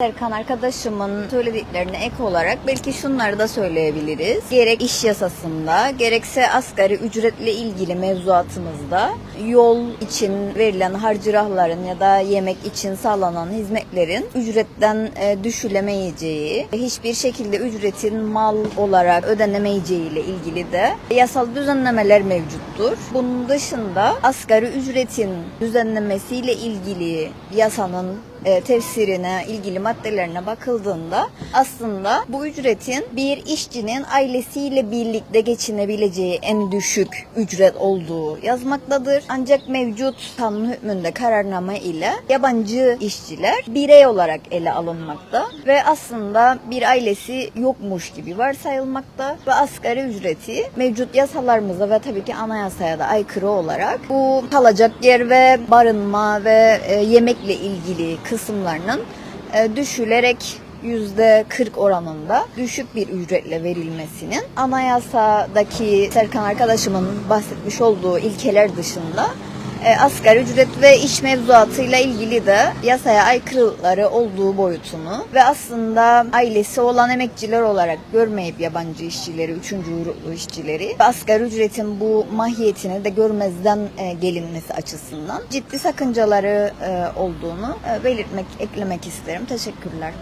Serkan arkadaşımın söylediklerine ek olarak belki şunları da söyleyebiliriz. Gerek iş yasasında gerekse asgari ücretle ilgili mevzuatımızda yol için verilen harcırahların ya da yemek için sağlanan hizmetlerin ücretten e, düşülemeyeceği, hiçbir şekilde ücretin mal olarak ödenemeyeceği ile ilgili de yasal düzenlemeler mevcuttur. Bunun dışında asgari ücretin düzenlemesiyle ilgili yasanın e, tefsirine, ilgili maddelerine bakıldığında aslında bu ücretin bir işçinin ailesiyle birlikte geçinebileceği en düşük ücret olduğu yazmaktadır. Ancak mevcut kanun hükmünde kararname ile yabancı işçiler birey olarak ele alınmakta ve aslında bir ailesi yokmuş gibi varsayılmakta. Ve asgari ücreti mevcut yasalarımıza ve tabii ki anayasaya da aykırı olarak bu kalacak yer ve barınma ve e, yemekle ilgili kısımlarının e, düşülerek %40 oranında düşük bir ücretle verilmesinin anayasadaki Serkan arkadaşımın bahsetmiş olduğu ilkeler dışında e, asgari ücret ve iş mevzuatıyla ilgili de yasaya aykırılıkları olduğu boyutunu ve aslında ailesi olan emekçiler olarak görmeyip yabancı işçileri, üçüncü uyruklu işçileri ve asgari ücretin bu mahiyetini de görmezden e, gelinmesi açısından ciddi sakıncaları e, olduğunu belirtmek, eklemek isterim. Teşekkürler.